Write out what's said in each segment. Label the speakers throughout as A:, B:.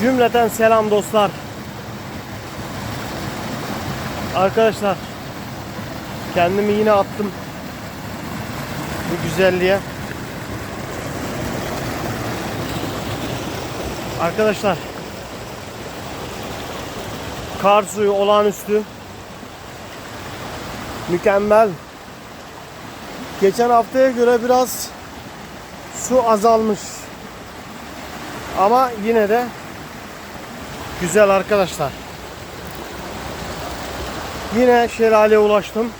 A: Cümleten selam dostlar. Arkadaşlar kendimi yine attım bu güzelliğe. Arkadaşlar kar suyu olağanüstü. Mükemmel. Geçen haftaya göre biraz su azalmış. Ama yine de güzel arkadaşlar. Yine şelaleye ulaştım.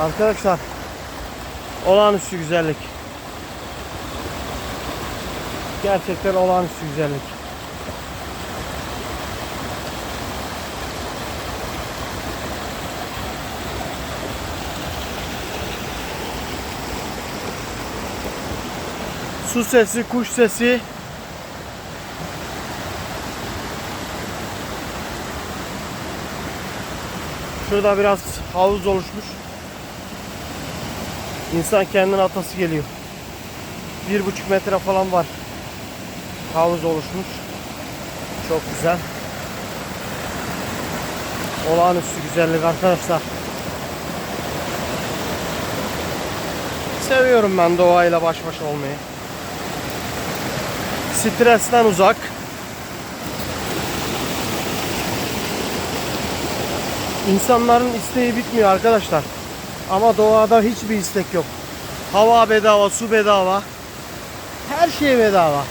A: Arkadaşlar olağanüstü güzellik. Gerçekten olağanüstü güzellik. Su sesi, kuş sesi. Şurada biraz havuz oluşmuş. İnsan kendine atası geliyor. Bir buçuk metre falan var. Havuz oluşmuş. Çok güzel. Olağanüstü güzellik arkadaşlar. Seviyorum ben doğayla baş başa olmayı. Stresten uzak. İnsanların isteği bitmiyor arkadaşlar. Ama doğada hiçbir istek yok. Hava bedava, su bedava. Her şey bedava.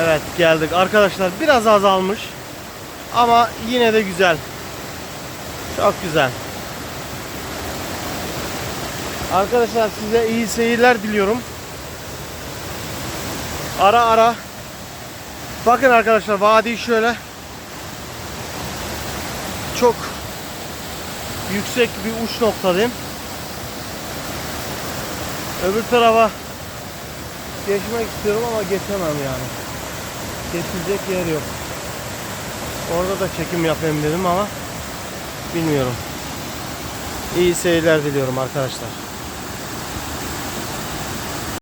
A: Evet geldik arkadaşlar. Biraz azalmış. Ama yine de güzel. Çok güzel. Arkadaşlar size iyi seyirler diliyorum. Ara ara. Bakın arkadaşlar vadi şöyle. Çok yüksek bir uç noktadayım. Öbür tarafa geçmek istiyorum ama geçemem yani. Geçilecek yer yok. Orada da çekim yapayım dedim ama bilmiyorum. İyi seyirler diliyorum arkadaşlar.